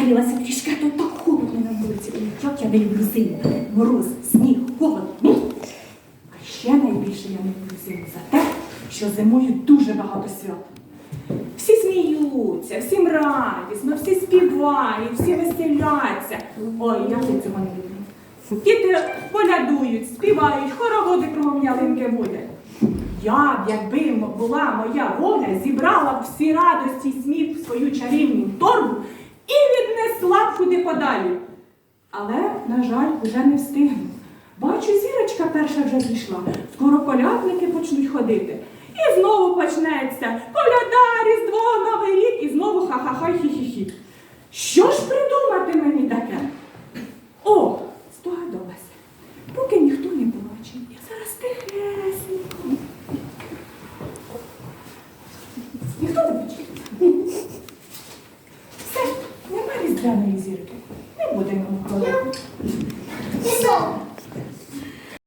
Нагрілася трішки, а тут так холодно на вулиці. Як я не люблю зиму. Мороз, сніг, холод. А ще найбільше я не люблю зиму за те, що зимою дуже багато свят. Всі сміються, всім радісно, всі співають, всі веселяться. Ой, я від цього не люблю. Діти полядують, співають, хороводи кругом ялинки водять. Я б, якби була моя воля, зібрала б всі радості і сміх в свою чарівню віднесла подалі. Але, на жаль, вже не встигну. Бачу, зірочка перша вже зійшла. Скоро колядники почнуть ходити. І знову почнеться коляда, Різдво, Новий рік, і знову ха-ха-ха, хі-хі-хі. Що ж придумати мені таке? О, здогадалася. Поки ніхто не бачить, я зараз тихесенько. Ніхто не бачить різдвяної зірки. Не будемо говорити.